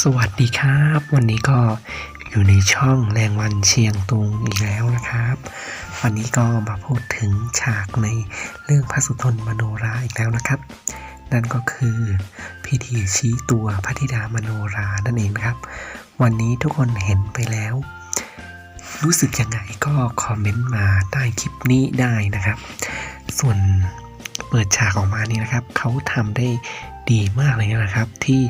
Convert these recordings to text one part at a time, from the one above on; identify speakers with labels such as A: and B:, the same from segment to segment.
A: สวัสดีครับ วันนี้ก็อยู่ในช่องแรงวันเชียงตุงอีกแล้วนะครับ วันนี้ก็มาพูดถึงฉากในเรื่องพระสุทนมโนราอีกแล้วนะครับ นั่นก็คือพิธีชี้ตัวพระธิดามโนรานั่นเองครับ วันนี้ทุกคนเห็นไปแล้ว รู้สึกยังไงก็คอมเมนต์มาใต้คลิปนี้ได้นะครับ ส่วนเปิดฉากออกมานี่นะครับเขาทำได้ดีมากเลยนะครับที่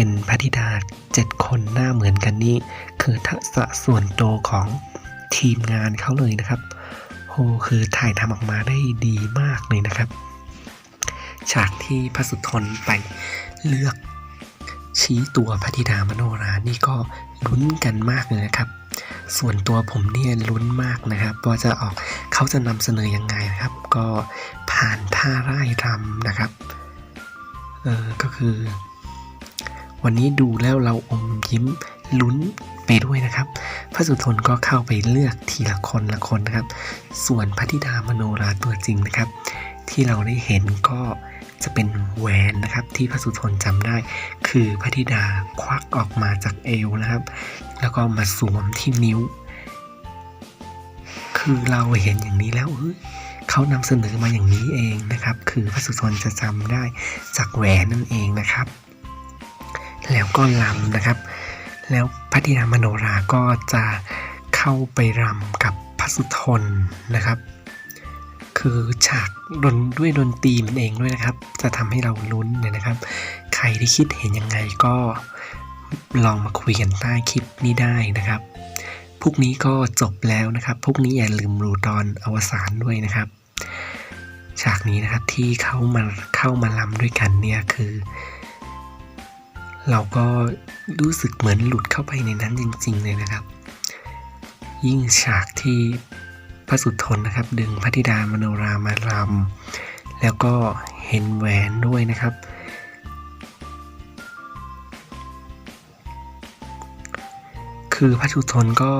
A: เป็นพระธิดาเจ็ดคนหน้าเหมือนกันนี่คือทักษะส่วนตัวของทีมงานเขาเลยนะครับโหคือถ่ายทำออกมาได้ดีมากเลยนะครับ ฉากที่พระสุทนไปเลือกชี้ตัวพระธิดามโนรานี่ก็ลุ้นกันมากเลยนะครับ ส่วนตัวผมเนี่ยลุ้นมากนะครับว่าจะออกเขาจะนำเสนอยังไงนะครับ ก็ผ่านท่าไร่รำนะครับ เออก็คือ วันนี้ดูแล้วเราอมยิ้มลุ้นไปด้วยนะครับ พระสุทนก็เข้าไปเลือกทีละคนละคนนะครับ ส่วนพระธิดามโนราตัวจริงนะครับ ที่เราได้เห็นก็จะเป็นแหวนนะครับ ที่พระสุทนจำได้ คือพระธิดาควักออกมาจากเอวนะครับ แล้วก็มาสวมที่นิ้ว คือเราเห็นอย่างนี้แล้วเอ้ยเขานำเสนอมาอย่างนี้เองนะครับ คือพระสุทนจะจำได้จากแหวนนั่นเองนะครับ แล้วก็ลำนะครับ แล้วพระธิดามโนราก็จะเข้าไปรำกับพระสุทนนะครับ คือฉากดนด้วยดนตรีมันเองด้วยนะครับ จะทำให้เราลุ้นเนี่ยนะครับ ใครที่คิดเห็นยังไงก็ลองมาคุยกันใต้คลิปนี้ได้นะครับพรุ่งนี้ก็จบแล้วนะครับพรุ่งนี้อย่าลืมดูตอนอวสานด้วยนะครับ ฉากนี้นะครับที่เขามาเข้ามาลำด้วยกันเนี่ยคือ เราก็รู้สึกเหมือนหลุดเข้าไปในนั้นจริง ๆ เลยนะครับ ยิ่งฉากที่พระสุทนนะครับ ดึงพระธิดามโนรามารำแล้วก็เห็นแหวนด้วยนะครับ คือพระสุทนก็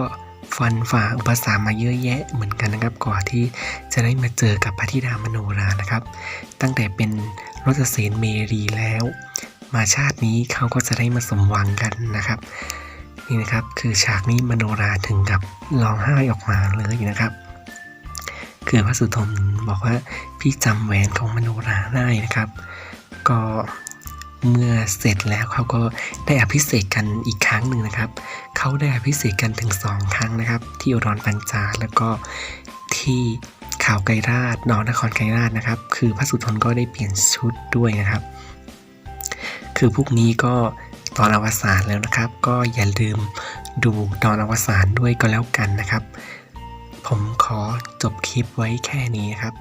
A: ฟันฝ่าอุปสรรคมาเยอะแยะเหมือนกันนะครับก่อนที่จะได้มาเจอกับพระธิดามโนรานะครับ ตั้งแต่เป็นรสเสนเมรีแล้ว มาชาตินี้เขาก็จะได้มาสมหวังกันนะครับ นี่นะครับคือฉากนี้มโนราถึงกับร้องไห้ออกมาเลยนะครับ คือพระสุทนบอกว่าพี่จำแหวนของมโนราได้นะครับ ก็เมื่อเสร็จแล้วเขาก็ได้อภิเษกกันอีกครั้งหนึ่งนะครับ เขาได้อภิเษกกันถึงสองครั้งนะครับ ที่อุดรปัญจาแล้วก็ที่ข่าวไกรราชนอนครไกรราชนะครับ คือพระสุทนก็ได้เปลี่ยนชุดด้วยนะครับ คือพวกนี้ก็ตอนอวสานแล้วนะครับ ก็อย่าลืมดูตอนอวสานด้วยก็แล้วกันนะครับ ผมขอจบคลิปไว้แค่นี้ครับ